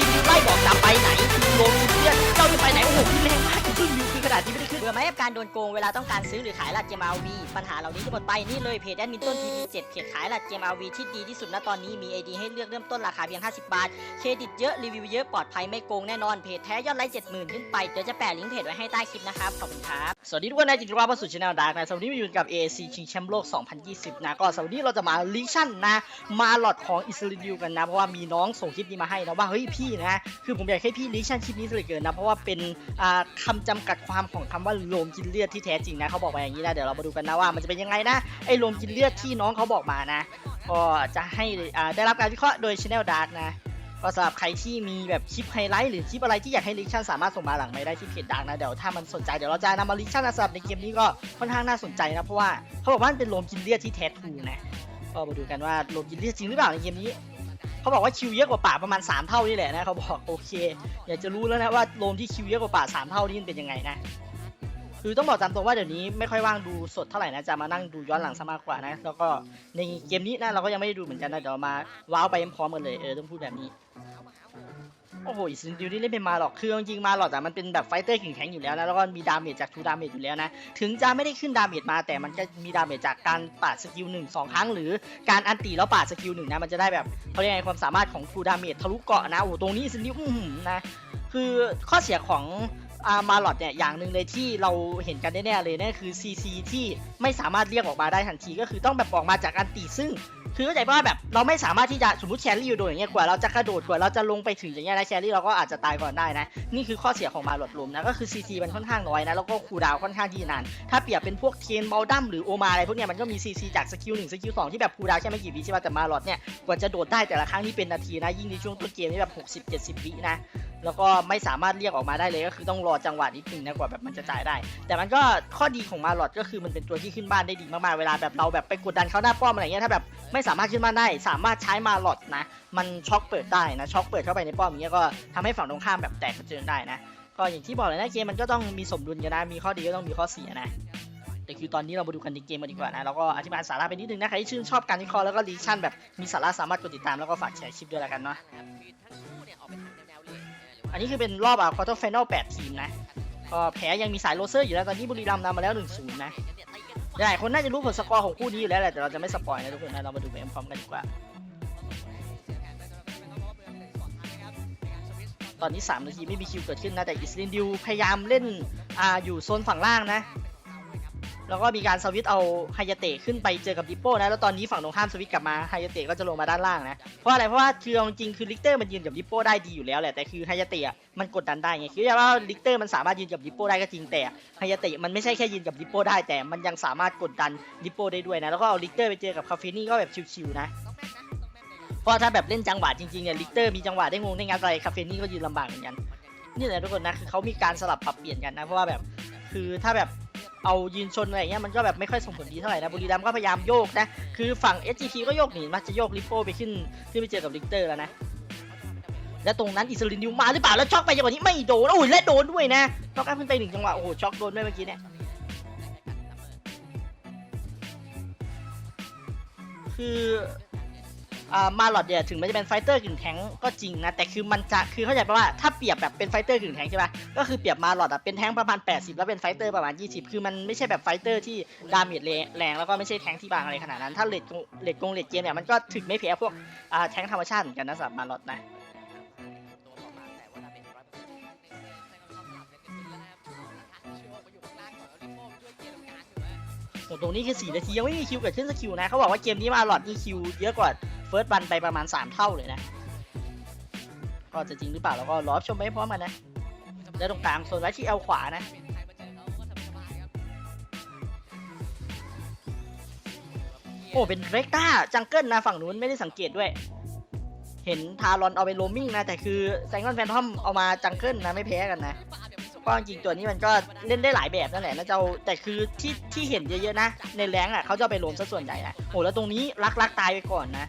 ลินดิวไล่บอกจะไปไหนคือลมิเลียนเจ้าจะไปไหนโอ้โหพี่แรงมากขึ้นดิวคือ ที่ไม่ได้ขึ้นเบื่อไหมกับการโดนโกงเวลาต้องการซื้อหรือขายหลักเกม RV ปัญหาเหล่านี้จะหมดไปนี่เลยเพจแอดมินต้น PP7 เจ็ดเพจขายหลักเกม RV ที่ดีที่สุดณตอนนี้มี ID ให้เลือกเริ่มต้นราคาเพียง 50 บาท เครดิตเยอะรีวิวเยอะปลอดภัยไม่โกงแน่นอนเพจแท้ยอดไลค์70,000ขึ้นไปเดี๋ยวจะแปะลิงก์เพจไว้ให้ใต้คลิปนะครับขอบคุณครับสวัสดีทุกคนนะจิตรวาประสุชแนลดาร์กนะสวัสดีมาอยู่กับ AAC ชิงแชมป์โลก 2020 นะก็สวัสดีเราจะมาลิชั่นนะมาหลอดของอิสราเอลกันนะเพราะว่ามีน้องส่งคลิปนี้มาให้นะว่าเฮ้ยพี่นะคือผมอยากให้พี่ลิชั่นคลิปนี้เลือเกินนะเพราะว่าเป็นคำจำกัดความของคำว่าโลมกินเลือดที่แท้จริงนะเขาบอกมาอย่างนี้นะเดี๋ยวเรามาดูกันนะว่ามันจะเป็นยังไงนะไอ้โลมกินเลือดที่น้องเขาบอกมานะก็จะให้ได้รับการวิเคราะห์โดยชแนลดาร์กนะก็สำหรับใครที่มีแบบคลิปไฮไลท์หรือคลิปอะไรที่อยากให้ลิชั่นสามารถส่งมาหลังไม่ได้ที่เพจดังนะเดี๋ยวถ้ามันสนใจเดี๋ยวเราจะนำมาลิชั่นนะสำหรับในเกมนี้ก็ค่อนข้างน่าสนใจนะเพราะว่าเขาบอกว่ามันเป็นโลมกินเลือดที่แท้ทรูนะก็มาดูกันว่าโลมกินเลือดจริงหรือเปล่าในเกมนี้ เขาบอกว่าคิวเยอะกว่าป่าประมาณ 3 เท่านี่แหละนะเขาบอกโอเคอยากจะรู้แล้วนะว่าโลมที่คิวเยอะกว่าป่า 3 เท่านี่เป็นยังไงนะคือต้องบอกตามตรงว่าเดี๋ยวนี้ไม่ค่อยว่างดูสดเท่าไหร่นะจะมานั่งดูย้อนหลังซะมากกว่านะ แล้วก็ในเกมนี้นะเราก็ยังไม่ได้ดูเหมือนกันนะเดี๋ยวมาว้าวไปพร้อมกันเลยเออต้องพูดแบบนี้ โอ้โหอิสราเอลนี่เล่นเป็นมาหรอกคือจริงมาหรอกแต่มันเป็นแบบไฟเตอร์แข็งๆอยู่แล้วนะแล้วก็มีดาเมจจากทูดาเมจอยู่แล้วนะถึงจะไม่ได้ขึ้นดาเมจมาแต่มันก็มีดาเมจจากการปาดสกิลหนึ่งสองครั้ง หรือการอันตีแล้วปาดสกิลหนึ่งนะมันจะได้แบบเขาเรียกไงความสามารถของทูดาเมจทะลุเกาะนะโอ้โหตรงนี้อิสราเอลอื้หือนะคือข้อเสียของอามาลอดเนี่ยอย่างหนึ่งเลยที่เราเห็นกันแน่ๆเลยนั่นคือ CC ที่ไม่สามารถเรียกออกมาได้ทันทีก็คือต้องแบบออกมาจากอันตีซึ่ง คือเข้าใจว่าแบบเราไม่สามารถที่จะสมมติแครี่อยู่โดนอย่างเงี้ยกว่าเราจะกระโดดกว่าเราจะลงไปถึงอย่างเงี้ยนะแครี่เราก็อาจจะตายก่อนได้นะ นี่คือข้อเสียของมาหลอดลมนะก็คือ CC มันค่อนข้างน้อยนะแล้วก็คูดาวค่อนข้างที่นาน ถ้าเปรียบเป็นพวกเทนบลดัมหรือโอมาอะไรพวกเนี้ยมันก็มี CC จากสกิลหนึ่งสกิลสองที่แบบคูดาวแค่ไม่กี่วิใช่ป่ะแต่มาหลอดเนี่ยกว่าจะโดดได้แต่ละครั้งนี่เป็นนาทีนะยิ่งในช่วงต้นเกมนี่แบบ60 70วินะ แล้วก็ไม่สามารถเรียกออกมาได้เลยก็คือต้องรอจังหวะนิดนึงนะกว่าแบบมันจะจ่ายได้ แต่มันก็ข้อดีของมาหลอดก็คือมันเป็นตัวที่ขึ้นบ้านได้ดีมากๆเวลาแบบเราแบบไปกดดันเขาหน้าป้อมอะไรเงี้ยถ้าแบบไม่สามารถขึ้นบ้านได้ สามารถใช้มาหลอดนะ มันช็อคเปิดได้นะช็อคเปิดเข้าไปในป้อมอย่างเงี้ยก็ทำให้ฝั่งตรงข้ามแบบแตกกระเจิงได้นะก็อย่างที่บอกเลยนะเกมมันก็ต้องมีสมดุลกันนะมีข้อดีก็ต้องมีข้อเสียนะแต่คือตอนนี้เรามาดูกันในเกมกันดีกว่านะแล้วก็อธิบายสาระไปนิดนึงนะใครที่ชื่นชอบการวิเคราะห์แล้วก็รีชั่นแบบมีสาระสามารถกดติดตามแล้วก็ฝากแชร์คลิปด้วยละกันเนาะ อันนี้คือเป็นรอบอะควอเตอร์ไฟนอล8ทีมนะ ก็แพ้ยังมีสายโรเซอร์อยู่แล้วตอนนี้บุรีรัมย์นำมาแล้ว1-0นะ หลายคนน่าจะรู้ผลสกอร์ของคู่นี้อยู่แล้วแหละแต่เราจะไม่สปอยนะทุกคนนะเรามาดูไปพร้อมกันดีกว่า ตอนนี้ 3 นาทีไม่มีคิวเกิดขึ้นนะแต่อิสลินดิวพยายามเล่นอ่าอยู่โซนฝั่งล่างนะ แล้วก็มีการสวิตเอาไฮยาเตะขึ้นไปเจอกับดิปโป้นะ แล้วตอนนี้ฝั่งตรงข้ามสวิตกลับมาไฮยาเตะก็จะลงมาด้านล่างนะ เพราะอะไร เพราะว่าคือจริงคือลิกเตอร์มันยืนกับดิปโป้ได้ดีอยู่แล้วแหละ แต่คือไฮยาเตะมันกดดันได้ไง คือว่าลิกเตอร์มันสามารถยืนกับดิปโป้ได้ก็จริง แต่ไฮยาเตะมันไม่ใช่แค่ยืนกับดิปโป้ได้ แต่มันยังสามารถกดดันดิปโป้ได้ด้วยนะ แล้วก็เอาลิกเตอร์ไปเจอกับคาเฟนี่ก็แบบชิวๆนะเพราะถ้าแบบเล่นจังหวะจริงๆเนี่ยลิกเตอร์มีจังหวะได้งงได้งัดอะไรคาเฟนี่ก็ยืนลำบากเหมือนกันนี่แหละทุกคนนะคือเขามีการสลับปรับเปลี่ยนกันนะเพราะว่าแบบคือถ้าแบบ เอายืนชนอะไรเงี้ยมันก็แบบไม่ค่อยส่งผลดีเท่าไหร่นะบุรีรัมย์ก็พยายามโยกนะ คือฝั่ง SGP ก็โยกหนีมาจะโยกลิปโป้ไปขึ้นขึ้นไปเจอกับลิกเตอร์แล้วนะและตรงนั้นอิสรินดิวมาหรือเปล่าแล้วช็อกไปจังหวะนี้ไม่โดนโอ้ยและโดนด้วยนะช็อกขึ้นไปหนึ่งจังหวะโอ้โหช็อกโดนด้วยเมื่อกี้เนี่ยคือ มาหลอดเนี่ยถึงมันจะเป็นไฟเตอร์กึ่งแทงก็จริงนะแต่คือมันจะคือเข้าใจปะว่าถ้าเปรียบแบบเป็นไฟเตอร์กึ่งแทงใช่ปะก็คือเปรียบมาหลอดอะเป็นแทงประมาณ 80 แล้วเป็นไฟเตอร์ประมาณ 20 คือมันไม่ใช่แบบไฟเตอร์ที่ดาเมจแรงแล้วก็ไม่ใช่แทงที่บางอะไรขนาดนั้นถ้าเลดเลดกงเลดเกมเนี่ยมันก็ถึงไม่แพ้พวกอ่าแทงธรรมชาติเหมือนกันนะสำหรับมาหลอดนะตรงนี้คือ4นาทียังไม่มีคิวเกิดขึ้นสักคิวนะเขาบอกว่าเกมนี้มาหลอดนี่คิวเยอะกว่า ฟิร์สบันไปประมาณ 3 เท่าเลยนะ ก็จะจริงหรือเปล่าเราก็รอชมไปพร้อมกันนะแล้วตรงกลางโซนไว้ที่เอลขวานะโอ้เป็นเรกต้าจังเกิลนะฝั่งนู้นไม่ได้สังเกตด้วย เห็นทารอนเอาไปโรมมิ่งนะ แต่คือแซงกอนแฟนทอมเอามาจังเกิลนะไม่แพ้กันนะก็จริงตัวนี้มันก็เล่นได้หลายแบบนั่นแหละนะเจ้าแต่คือที่ที่เห็นเยอะๆนะ ในแรงอะเขาจะไปโรมซะส่วนใหญ่นะโอ้แล้วตรงนี้รักรักตายไปก่อนนะ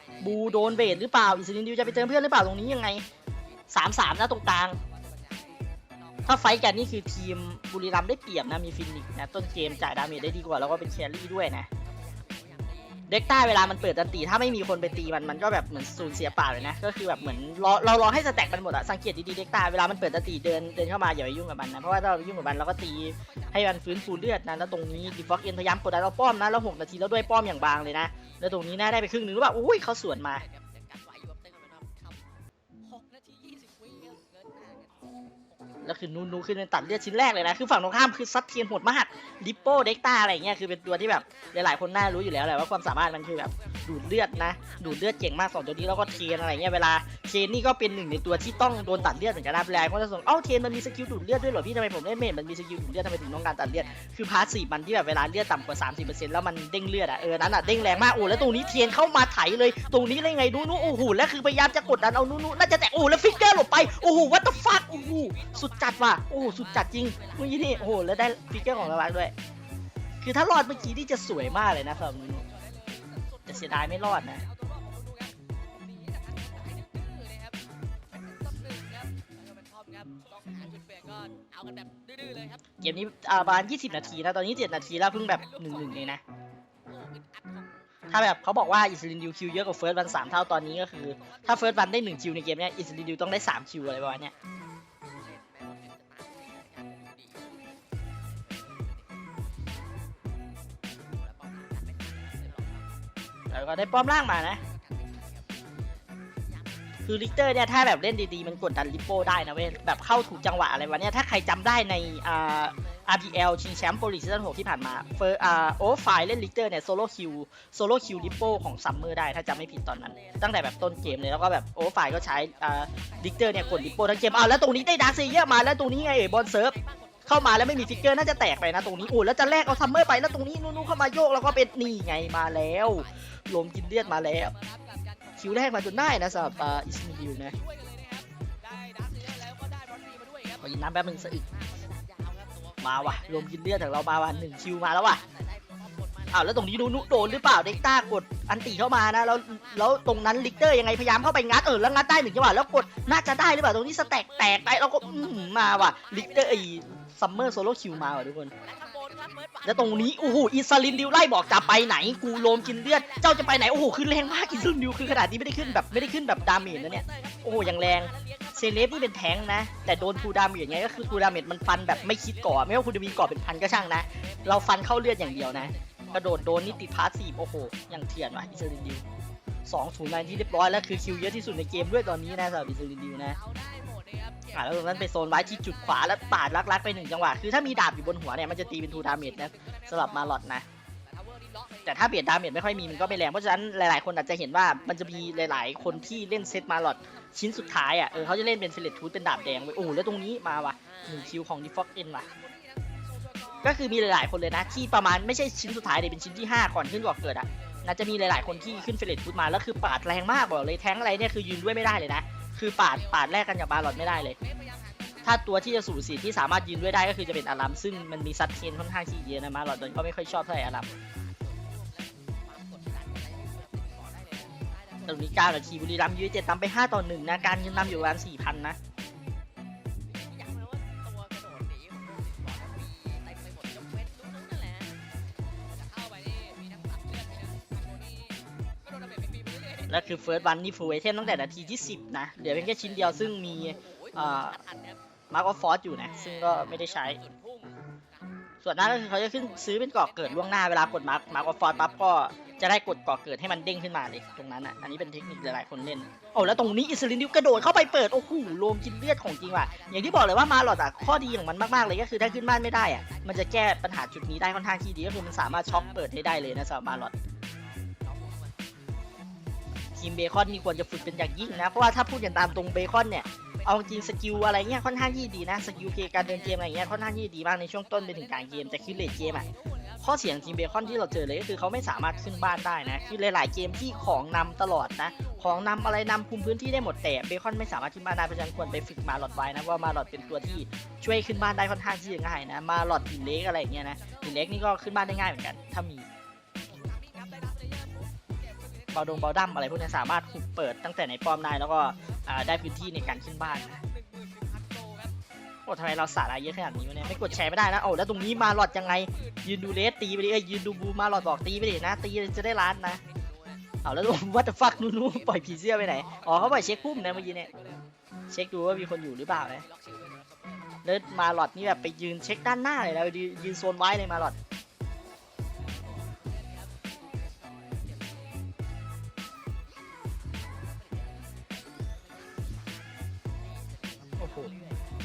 บูโดนเบรดหรือเปล่าอิสลินดิวจะไปเจอเพื่อนหรือเปล่าตรงนี้ยังไงสามสามนะตรงกลาง ถ้าไฟแกันนี่คือทีมบุรีรัมย์ได้เปรียบนะมีฟินิกนะต้นเกมจ่ายดาเมจได้ดีกว่าแล้วก็เป็นแครี่ด้วยนะ เด็กใต้เวลามันเปิดจันตีถ้าไม่มีคนไปตีมันมันก็แบบเหมือนสูญเสียเปล่าเลยนะก็คือแบบเหมือนรอเรารอให้สแต็กมันหมดอะสังเกตดีๆเด็กใต้เวลามันเปิดจันตีเดินเดินเข้ามาอย่าไปยุ่งกับมันนะเพราะว่าถ้าเรายุ่งกับมันเราก็ตีให้มันฟื้นฟูเลือดนะแล้วตรงนี้ดีฟอกเอ็นพยายามกดดันเราป้อมนะแล้วหกนาทีแล้วด้วยป้อมอย่างบางเลยนะแล้วตรงนี้น่าได้ไปครึ่งหนึ่งหรือเปล่าอุ้ยเขาสวนมา แล้วคือนูนูขึ้นเป็นตัดเลือดชิ้นแรกเลยนะ คือฝั่งตรงข้ามคือซัดเทียนโหดมากลิปโป้เด็กตาอะไรเงี้ยคือเป็นตัวที่แบบหลายๆคนน่ารู้อยู่แล้วแหละว่าความสามารถมันคือแบบดูดเลือดนะ ดูดเลือดเก่งมากสองตัวนี้แล้วก็เทนอะไรเงี้ยเวลาเทนนี่ก็เป็นหนึ่งในตัวที่ต้องโดนตัดเลือดเหมือนกันนะแปลก็จะส่งเอ้าเทนมันมีสกิลดูดเลือดด้วยเหรอพี่ทำไมผมเล่นเมจมันมีสกิลดูดเลือดทำไมถึงต้องการตัดเลือดคือพาร์ทสซีฟมันที่แบบเวลาเลือดต่ำกว่า 30%แล้วมันเด้งเลือดอะเออนั้นอะเด้งแรงมากโอ้แล้วตรงนี้เทียนเข้ามาไถเลย ตรงนี้ได้ไงดูนูโอ้โหแล้วคือพยายามจะกดดันเอานูนูน่าจะแตะโอ้แล้วฟิกเกอร์หลบไปโอ้โหวัตถุฟักโอ้โหสุดจัดว่ะโอ้โหสุดจัดจริงเมื่อกี้นี่โอ้โหแล้วได้ฟิกเกอร์ของระวังด้วย คือถ้ารอดเมื่อกี้นี่จะสวยมากเลยนะสำหรับนูนูแต่เสียดายไม่รอดนะเกมนี้อ่าประมาณ20 นาทีนะตอนนี้ 7 นาทีแล้วเพิ่งแบบหนึ่งหนึ่งเลยนะ ถ้าแบบเขาบอกว่าอิสลินดิวคิวเยอะกว่าเฟิร์สวันสามเท่าตอนนี้ก็คือ ถ้าเฟิร์สวันได้หนึ่งคิวในเกมเนี้ยอิสลินดิวต้องได้สามคิวอะไรประมาณเนี้ย็ได้ป้อมล่างมานะ คือลิกเตอร์เนี่ยถ้าแบบเล่นดีๆ มันกดดันลิปโป้ได้นะเว้ย แบบเข้าถูกจังหวะอะไรวะเนี่ย ถ้าใครจำได้ในอ่า RPL ชิงแชมป์โปรลีซีซั่น6ที่ผ่านมาเฟอร์อ่าโอไฟเล่นลิกเตอร์เนี่ยโซโล่คิวโซโล่คิวลิปโป้ของซัมเมอร์ได้ถ้าจำไม่ผิดตอนนั้น ตั้งแต่แบบต้นเกมเลยแล้วก็แบบโอไฟก็ใช้อ่าลิกเตอร์เนี่ยกดลิปโป้ทั้งเกมเอาแล้วตรงนี้ได้ดาร์คเซเยอร์มาแล้วตรงนี้ไงบอลเซิร์ฟ เข้ามาแล้วไม่มีฟิกเกอร์น่าจะแตกไปนะตรงนี้โอ้แล้วจะแลกเอาซัมเมอร์ไปแล้วตรงนี้นู่นๆเข้ามาโยกแล้วก็เป็นนี่ไงมาแล้วลมกินเลือดมาแล้วคิวแรกมาจนได้นะสำหรับอิสมิดิวนะขอยินน้ำแป๊บนึงสะอึกมาว่ะรวมกินเลือดจากเรามาว่ะหนึ่งคิวมาแล้วว่ะอ้าวแล้วตรงนี้ดูนุโดนหรือเปล่าเด็กต้ากดอันตีเข้ามานะแล้วแล้วตรงนั้นลิกเตอร์ยังไงพยายามเข้าไปงัดเออแล้วงัดได้หนึ่งจังหวะแล้วกดน่าจะได้หรือเปล่าตรงนี้สแต็กแตกไปแล้วก็อื้อหือมาว่ะลิกเตอร์ไอ้ ซัมเมอร์โซโล่คิวมาว่ะทุกคน แล้วตรงนี้โอ้โหอิสลินดิวไล่บอกจะไปไหน กูโลมกินเลือด เจ้าจะไปไหน โอ้โหคือแรงมากอิสลินดิวคือขนาดนี้ไม่ได้ขึ้นแบบไม่ได้ขึ้นแบบดาเมจนะเนี่ย โอ้โหยังแรงเซเลบนี่เป็นแทงค์นะ แต่โดนทูดาเมจไงก็คือทูดาเมจมันฟันแบบไม่คิดก่อนไม่ว่าคุณจะมีก่อเป็นพันก็ช่างนะ เราฟันเข้าเลือดอย่างเดียวนะ กระโดดโดนนี่ติดพาสซีฟโอ้โหยังเถื่อนว่ะอิสรินดิวสองศูนย์นที่เรียบร้อยแล้วคือคิวเยอะที่สุดในเกมด้วยตอนนี้นะสำหรับอิสรินดิวนะ อะแล้วตรงนั้นไปโซนไว้ที่จุดขวาแล้วปาดลักๆไปหนึ่งจังหวะคือถ้ามีดาบอยู่บนหัวเนี่ยมันจะตีเป็นทูดาเมจนะสำหรับมาลอดนะแต่ถ้าเบียดดาเมจไม่ค่อยมีมันก็ไม่แรงเพราะฉะนั้นหลายๆ คนอาจจะเห็นว่ามันจะมีหลาย ๆ คนที่เล่นเซตมาลอดชิ้นสุดท้ายอะเออเขาจะเล่นเป็นเฟลตทูตเป็นดาบแดงไว้โอ้แล้วตรงนี้มาว่ะหนึ่งคิวของดิฟอกเอ็นว่ะก็คือมีหลาย ๆ คนเลยนะที่ประมาณไม่ใช่ชิ้นสุดท้ายเลยเป็นชิ้นที่ 5 ก่อนขึ้นก่อเกิดอะน่าจะมีหลาย ๆ คนที่ขึ้นเฟลตทูตมาแล้วคือปาดแรงมากบอกเลยแทงอะไรเนี่ยคือยืนด้วยไม่ได้เลยนะ คือปาดปาดแลกกันกับมาลอดไม่ได้เลย ถ้าตัวที่จะสูสีที่สามารถยืนด้วยได้ก็คือจะเป็นอารัมซึ่งมันมีซัดเทนค่อนข้างที่เยอะนะมาลอดโดนก็ไม่ค่อยชอบเท่าไหร่อารัมตรงนี้ก้าทีบุรีรัมย์ยูเต็ดตามไป 5 ต่อ1นะการยืนนำอยู่ประมาณ4,000นะ และคือเฟิร์สวันนี่ฟูลไอเทมตั้งแต่นาทีที่ 10 นะ เหลือเพียงแค่ชิ้นเดียวซึ่งมีมาร์กอฟอร์สอยู่นะ ซึ่งก็ไม่ได้ใช้ ส่วนหน้าก็คือเขาจะขึ้นซื้อเป็นกรอกเกิดล่วงหน้าเวลากดมาร์กมาร์กอฟอร์สปั๊บก็จะได้กดกรอกเกิดให้มันเด้งขึ้นมาเลยตรงนั้นอะ อันนี้เป็นเทคนิคหลายๆคนเล่นโอ้แล้วตรงนี้อิสลินดิวกระโดดเข้าไปเปิด โอ้โหโลมกินเลือดของจริงว่ะ อย่างที่บอกเลยว่ามาหลอดอะข้อดีของมันมากๆเลยก็คือถ้าขึ้นบ้านไม่ได้อะ มันจะแก้ปัญหาจุดนี้ได้ค่อนข้างที่ดีก็คือมันสามารถช็อคเปิดให้ได้เลยนะสำหรับมาหลอด ทีมเบคอนนี่ควรจะฝึกเป็นอย่างยิ่งนะ เพราะว่าถ้าพูดอย่างตามตรงเบคอนเนี่ย เอาจริงสกิลอะไรเงี้ยค่อนข้างที่ดีนะ สกิลเพลย์การเดินเกมอะไรเงี้ยค่อนข้างที่ดีมากในช่วงต้นไปถึงกลางเกมแต่คือเลดเกมอะข้อเสียงทีมเบคอนที่เราเจอเลยก็คือเขาไม่สามารถขึ้นบ้านได้นะ คือหลาย ๆ เกมที่ของนำตลอดนะ ของนำอะไรนำคุมพื้นที่ได้หมดแต่เบคอนไม่สามารถขึ้นบ้านได้เพราะฉะนั้นควรไปฝึกมาหลอดไว้นะว่ามาหลอดเป็นตัวที่ช่วยขึ้นบ้านได้ค่อนข้างที่จะง่ายนะ มาหลอดหินเล็กอะไรเงี้ยนะหินเล็กนี่ก็ขึ้นบ้านได้ง่ายเหมือนกันถ้ามี บาดงบาดั้มอะไรพวกนี้สามารถเปิดตั้งแต่ในป้อมได้แล้วก็ได้พื้นที่ในการขึ้นบ้านนะโอ้ทำไมเราสาระเยอะขนาดนี้วะเนี่ยไม่กดแชร์ไม่ได้นะโอ้แล้วตรงนี้มาหลอดยังไง ยืนดูเลสตีไปดิเอ้ยยืนดูบูมาหลอดบอกตีไปดินะ ตีจะได้ล้านนะเอาแล้ววัตถุฟักนู่นปล่อยผีเสื้อไปไหนอ๋อเขาปล่อยเช็คพุ่มนะเมื่อกี้เนี่ยเช็คดูว่ามีคนอยู่หรือเปล่านะแล้วมาหลอดนี่แบบไปยืนเช็คด้านหน้าเลยนะยืนโซนไว้เลยมาหลอด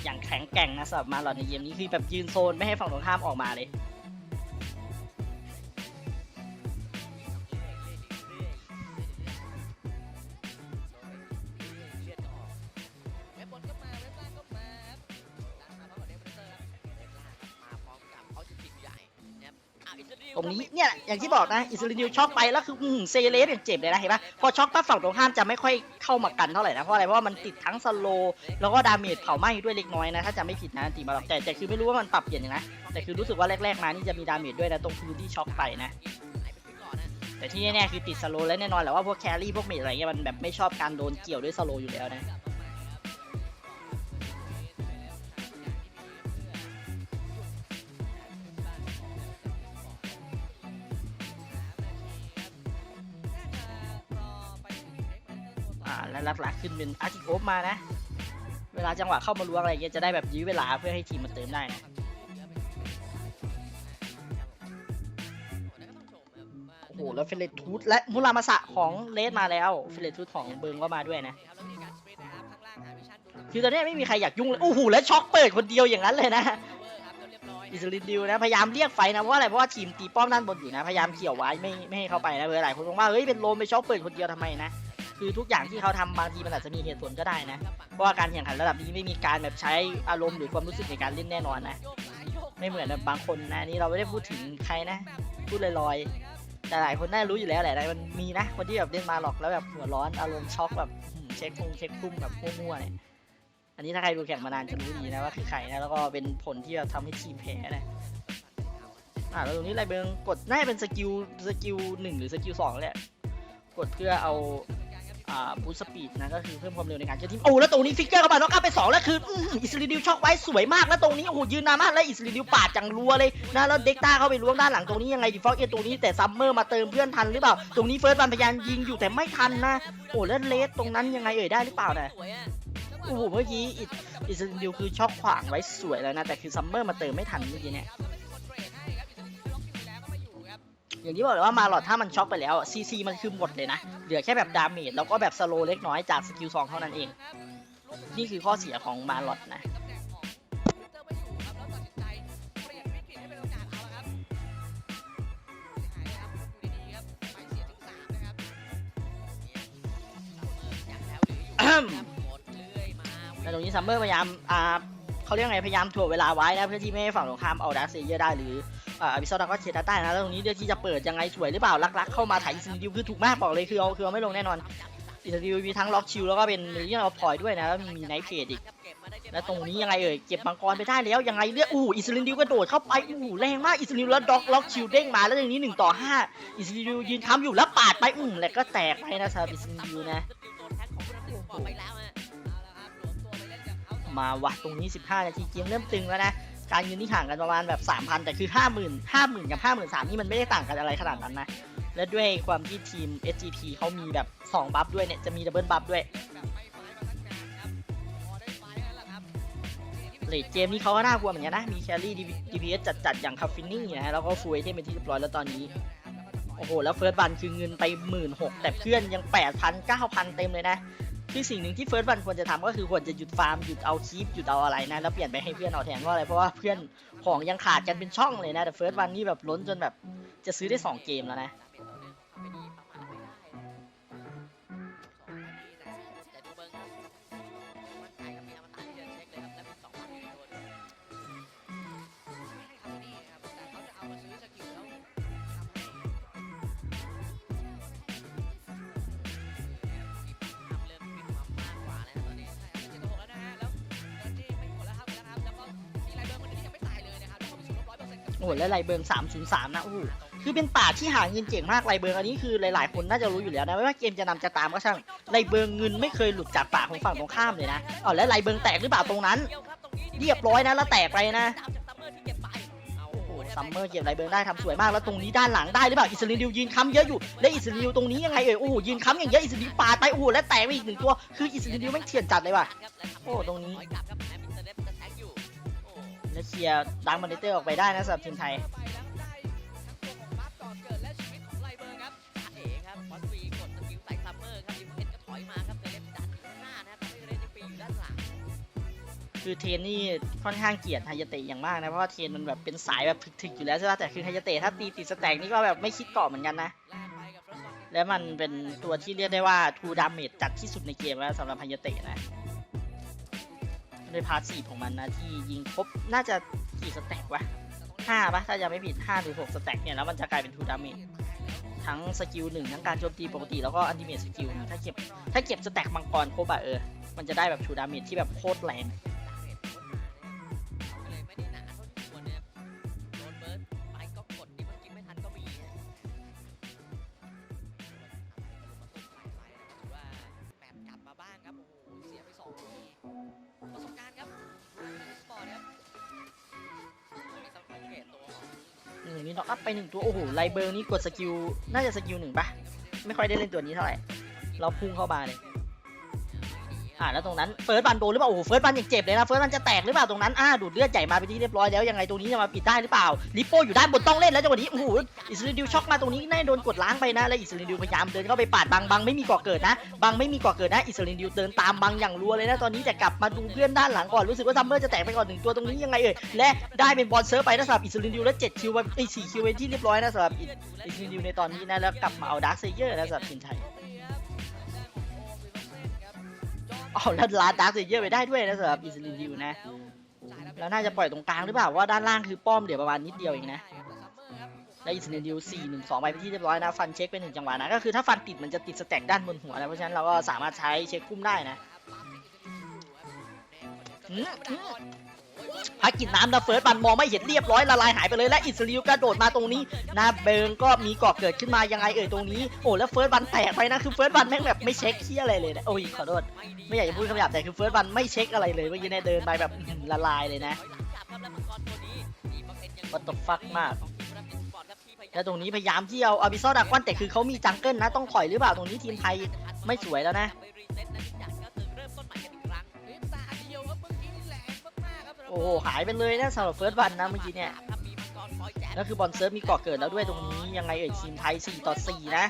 อย่างแข็งแกร่งนะสำหรับมาหลอดในเกมนี้คือแบบยืนโซนไม่ให้ฝั่งตรงข้ามออกมาเลย อย่างที่บอกนะอิสราเอลช็อกไปแล้วคืออื้อหือเซเลสอย่างเจ็บเลยนะเห็นปะพอช็อกปั๊บฝั่งตรงข้ามจะไม่ค่อยเข้ามากันเท่าไหร่นะเพราะอะไรเพราะว่ามันติดทั้งสโลว์แล้วก็ดาเมจเผาไหม้ด้วยเล็กน้อยนะถ้าจะไม่ผิดนะตีมาหรอกแต่แต่คือไม่รู้ว่ามันปรับเปลี่ยนยังไงนะแต่คือรู้สึกว่าแรกๆมานี่จะมีดาเมจด้วยนะตรงพื้นที่ช็อกไปนะหายไปก่อนนะแต่ที่แน่ๆคือติดสโลว์และแน่นอนแหละว่าพวกแครี่พวกเมจอะไรเงี้ยมันแบบไม่ชอบการโดนเกี่ยวด้วยสโลว์อยู่แล้วนะ ขึ้นเป็นอาร์ติโอฟมานะ เวลาจังหวะเข้ามาล้วงอะไรเงี้ยจะได้แบบยื้อเวลาเพื่อให้ทีมมันเติมได้นะโอ้โหแล้วเฟเลทูธและมุรามาสะของเลสมาแล้วเฟเลทูธของเบิงก็มาด้วยนะคือตอนนี้ไม่มีใครอยากยุ่งเลยโอ้โหแล้วช็อกเปิดคนเดียวอย่างนั้นเลยนะอิสรินดิวนะพยายามเรียกไฟนะเพราะอะไรเพราะว่าทีมตีป้อมด้านบนอยู่นะพยายามเกี่ยวไว้ไม่ไม่ให้เข้าไปนะเวลาหลายคนบอกว่าเฮ้ยเป็นโลมไปช็อกเปิดคนเดียวทำไมนะ คือทุกอย่างที่เขาทำบางทีมันอาจจะมีเหตุผลก็ได้นะ เพราะว่าการแข่งขันระดับนี้ไม่มีการแบบใช้อารมณ์หรือความรู้สึกในการเล่นแน่นอนนะ ไม่เหมือนแบบบางคนนะนี่เราไม่ได้พูดถึงใครนะ พูดลอยๆ แต่หลายคนน่ารู้อยู่แล้วแหละนะมันมีนะ คนที่แบบเล่นมาหรอกแล้วแบบหัวร้อนอารมณ์ช็อกแบบเช็คคงเช็คพุ่มแบบมั่วๆเนี่ย อันนี้ถ้าใครดูแข่งมานานจะรู้ดีนะว่าคือใครนะแล้วก็เป็นผลที่แบบทำให้ทีมแพ้นะอ่าแล้วตรงนี้อะไรเบิงกดน่าจะเป็นสกิลสกิลหนึ่งหรือสกิลสองแหละกดเพื่อเอา บูสปีดนะก็คือเพิ่มความเร็วในการเคลื่อนที่โอ้แล้วตรงนี้ฟิกเกอร์เข้ามาต้องข้าไปสองแล้วคืออิสราเอลช็อกไว้สวยมากแล้วตรงนี้โอ้โหยืนนานมากแล้วอิสราเอลปาดจังรัวเลยนะแล้วเด็กต้าเข้าไปล้วงด้านหลังตรงนี้ยังไงดีฟอกเอตรงนี้แต่ซัมเมอร์มาเติมเพื่อนทันหรือเปล่า ตรงนี้เฟิร์สบันพยายามยิงอยู่แต่ไม่ทันนะโอ้แล้วเลสตรงนั้นยังไงเอ่ยได้หรือเปล่านะโอ้โหเมื่อกี้อิสราเอลคือช็อกขวางไว้สวยแล้วนะแต่คือซัมเมอร์มาเติมไม่ทันเมื่อกี้เนี่ย อย่างที่บอกเลยว่ามาหลอดถ้ามันช็อกไปแล้วซีซีมันคือหมดเลยนะ เหลือแค่แบบดาเมจแล้วก็แบบสโลเล็กน้อยจากสกิลสองเท่านั้นเอง นี่คือข้อเสียของมาหลอดนะแต่ตรงนี้ซัมเมอร์พยายามอ่าเขาเรียกไงพยายามถ่วงเวลาไว้นะเพื่อที่ไม่ให้ฝั่งตรงข้ามเอาดักเซเยอร์ได้หรือ อ่าอวิซอดาก็เชตาใต้นะแล้วตรงนี้เลือกที่จะเปิดยังไงสวยหรือเปล่าลักๆเข้ามาถ่ายอิสราเอลคือถูกมากบอกเลยคือเอาคือเอาไม่ลงแน่นอนอิสราเอลมีทั้งล็อกชิลแล้วก็เป็นเรื่องเอาพอยด้วยนะแล้วมีไนท์เพจอีกแล้วตรงนี้ยังไงเอ่ยเก็บมังกรไปได้แล้วยังไงเลือกอู้อิสราเอลกระโดดเข้าไปอู้แรงมากอิสราเอลแล้วด็อกล็อกชิลเด้งมาแล้วอย่างนี้หนึ่งต่อห้าอิสราเอลยืนค้ำอยู่แล้วปาดไปอู้แล้วก็แตกไปนะสำหรับอิสราเอลนะมาวะตรงนี้ 15 นาทีเกมเริ่มตึงแล้วนะ การยืนที่ห่างกันประมาณแบบ3,000แต่คือ50,000 50,000กับ53,000นี่มันไม่ได้ต่างกันอะไรขนาดนั้นนะ และด้วยความที่ทีม SGP เขามีแบบ2บัฟด้วยเนี่ยจะมีดับเบิลบัฟด้วยเลดเกมนี้เขาก็น่ากลัวเหมือนกันนะ มีแครี่ DPS จัดๆ อย่างคาฟินนี่นะฮะแล้วก็ฟูเอเทมเป็นที่เรียบร้อยแล้วตอนนี้ โอ้โห แล้วเฟิร์สบันคือเงินไป16,000แต่เพื่อนยัง8,000 9,000เต็มเลยนะ คือสิ่งหนึ่งที่เฟิร์สวันควรจะทำก็คือควรจะหยุดฟาร์มหยุดเอาคีปหยุดเอาอะไรนะแล้วเปลี่ยนไปให้เพื่อนเอาแทนเพราะอะไรเพราะว่าเพื่อนของยังขาดกันเป็นช่องเลยนะแต่เฟิร์สวันนี่แบบล้นจนแบบจะซื้อได้สองเกมแล้วนะ โอ้แล้วไรเบิง303 นะโอ้โหคือเป็นป่าที่หาเงินเก่งมากไรเบิงอันนี้คือหลายๆ คนน่าจะรู้อยู่แล้วนะไม่ว่าเกมจะนำจะตามก็ช่างไรเบิงเงินไม่เคยหลุดจากป่าของฝั่งตรงข้ามเลยนะอ๋อแล้วไรเบิงแตกหรือเปล่าตรงนั้น เรียบร้อยนะแล้วแตกไปนะโอ้โหซัมเมอร์เก็บไรเบิร์นได้ทำสวยมากแล้วตรงนี้ด้านหลังได้หรือเปล่าอิสราเอลยืนค้ำเยอะอยู่และอิสราเอลตรงนี้ยังไงเอ่ยโอ้โหยืนค้ำอย่างเยอะอิสราเอลปาดไปโอ้โหและแตกไปอีกหนึ่งตัวคืออิสราเอลไม่งเถื่อนจัดเลยว่ะโอ้ตรงนี้ และเคลียร์ดังมันเตอร์ออกไปได้นะสำหรับทีมไทยคือเทนนี่ค่อนข้างเกลียดไฮยาเตะอย่างมากนะ เพราะว่าเทนมันแบบเป็นสายแบบถึกๆอยู่แล้วใช่ไหมแต่คือไฮยาเตะถ้าตีติดสแต็กนี่ก็แบบไม่คิดเกาะเหมือนกันนะ และมันเป็นตัวที่เรียกได้ว่าทูดาเมจจัดที่สุดในเกมแล้วสำหรับไฮยาเตะนะ ด้วยพาร์ทสี่ของมันนะที่ยิงครบน่าจะกี่สแต็กวะห้าปะถ้ายังไม่ผิดห้าหรือหกสแต็กเนี่ยแล้วมันจะกลายเป็นทูดามีทั้งสกิลหนึ่งทั้งการโจมตีปกติแล้วก็อันติเมทสกิลถ้าเก็บถ้าเก็บสแต็กมังกรครบอะเออมันจะได้แบบทูดามีที่แบบโคตรแรง ไปหนึ่งตัว โอ้โหไลเบิร์นี่กดสกิล น่าจะสกิลหนึ่งปะไม่ค่อยได้เล่นตัวนี้เท่าไหร่ เราพุ่งเข้ามาเลย อ่าแล้วตรงนั้นเฟิร์สบันโดนหรือเปล่าโอ้โหเฟิร์สบันยังเจ็บเลยนะเฟิร์สบันจะแตกหรือเปล่าตรงนั้นอ่าดูดเลือดใหญ่มาไปนที่เรียบร้อยแล้วยังไงตรงนี้จะมาปิดได้หรือเปล่าลิปโป้อยู่ด้านบนต้องเล่นแล้วจังหวะนี้โอ้โหอิสราเอลช็อกมาตรงนี้น่โดนกดล้างไปนะและอิสราเอลพยายามเดินเข้าไปปาดบังบังไม่มีก่อเกิดนะบังไม่มีก่อเกิดนะอิสราเอลเดินตามบังอย่างรัวเลยนะตอนนี้แต่กลับมาดูเพื่อนด้านหลังก่อนรู้สึกว่าซัมเมอร์จะแตกไปก่อนหนึ่งตัวตรงนี้ยังไงเอ่ยและได้เป็นบอลเซิร์ฟไปนะสำหรับอิสราเอลและเจ็ดคิวไปไอ้สี่คิวไปที่เรียบร้อยนะสำหรับอิสราเอลในตอนนี้นะแล้วกลับมาเอาดาร์คเซเยอร์นะสำหรับทีมไทย เอาแล้วลาดาร์คเซเยอร์ไปได้ด้วยนะสำหรับอิสเนริวนะ แล้วน่าจะปล่อยตรงกลางหรือเปล่าว่าด้านล่างคือป้อมเดี๋ยวประมาณนิดเดียวเองนะแล้วอิสเอลสี่หนึ่งสองไปที่เรียบร้อยนะ ฟันเช็คเป็นหนึ่งจังหวะนะ ก็คือถ้าฟันติดมันจะติดสแต็กด้านบนหัวนะ เพราะฉะนั้นเราก็สามารถใช้เช็คคุ้มได้นะ พักกินน้ำนะเฟิร์สบันมองไม่เห็นเรียบร้อยละลายหายไปเลยและอิสราเอลกระโดดมาตรงนี้นะเบิงก็มีเกาะเกิดขึ้นมายังไงเอ่ยตรงนี้โอ้แล้วเฟิร์สบันแตกไปนะคือเฟิร์สบันแม่งแบบไม่เช็คเที่ยอะไรเลยนะโอ้ยขอโทษไม่อยากจะพูดคำหยาบแต่คือเฟิร์สบันไม่เช็คอะไรเลยเมื่อกี้เนี่ยเดินไปแบบละลายเลยนะ What the fuck มากแล้วตรงนี้พยายามที่เอาอาบิซอดักวันแต่คือเขามีจังเกิลนะต้องถอยหรือเปล่าตรงนี้ทีมไทยไม่สวยแล้วนะ อ้โหหายไปเลยนะสำหรับเฟิร์สวันนะเมื่อกี้เนี่ยแล้วคือบอลเซิร์ฟมีเกาะเกิดแล้วด้วยตรงนี้ยังไงเอ่ยทีมไทย 4 ต่อ 4 นะ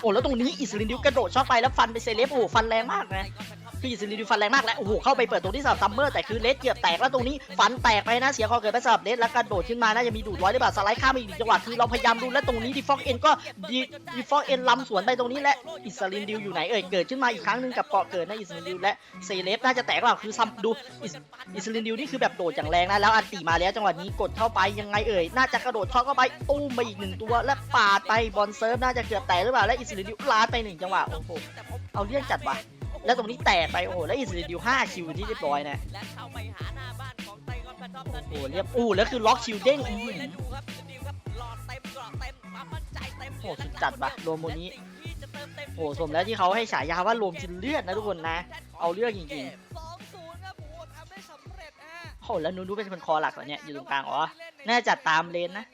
โอ้แล้วตรงนี้อิสราเอลกระโดดช็อตไปแล้วฟันไปเซเลบโอ้โหฟันแรงมากนะ คืออิสราเอลฟันแรงมากแล้วโอ้โหเข้าไปเปิดตรงที่สำหรับซัมเมอร์แต่คือเลสเกือบแตกแล้วตรงนี้ฟันแตกไปนะเสียคอเกิดไปสำหรับเลสแล้วกระโดดขึ้นมาน่าจะมีดูดร้อยหรือเปล่าสไลด์ข้ามอีกจังหวะคือเราพยายามดูและตรงนี้ดีฟอกเอ็นก็ดีดีฟอกเอ็นล้ำสวนไปตรงนี้และอิสราเอลอยู่ไหนเอ่ยเกิดขึ้นมาอีกครั้งหนึ่งกับเกาะเกิดนะอิสราเอลและเซเลบน่าจะแตกหรือเปล่าคือซัมดูอิสอิสราเอลนี่คือแบบโดดอย่างแรงนะแล้วอันตีมาแล้วจังหวะนี้กดเข้าไปยังไงเอ่ยน่าจะกระโดดช็อตเข้าไปตุ้มไปอีกหนึ่งตัวและปาดไปบอลเซิร์ฟน่าจะเกือบแตกหรือเปล่าและอิสราเอลลาดไปหนึ่งจังหวะโอ้โหเอาเรื่องจัดว่ะ แล้วตรงนี้แตกไปโอ้โหแล้วอิสราเอลห้าคิวที่เรียบร้อยนะและเข้าไปหาหน้าบ้านของไตรอนแพทอมทันโอ้โหเรียบอู้แล้วคือล็อกคิวเด้งอื้อหือและดูครับดิวครับหลอดเต็มกรอบเต็มความมั่นใจเต็มโอ้สุดจัดว่ะโรโมนี้โอ้โหสมแล้วที่เขาให้ฉายาว่ารวมกินเลือดนะทุกคนนะ เอาเรื่องจริงสองศูนย์ครับโอ้โหทำได้สำเร็จฮะๆโอ้โหแล้วนูนูเป็นคนคอหลักเหรอเนี่ยอยู่ตรงกลางอ๋อน่าจะจัดตามเลนนะ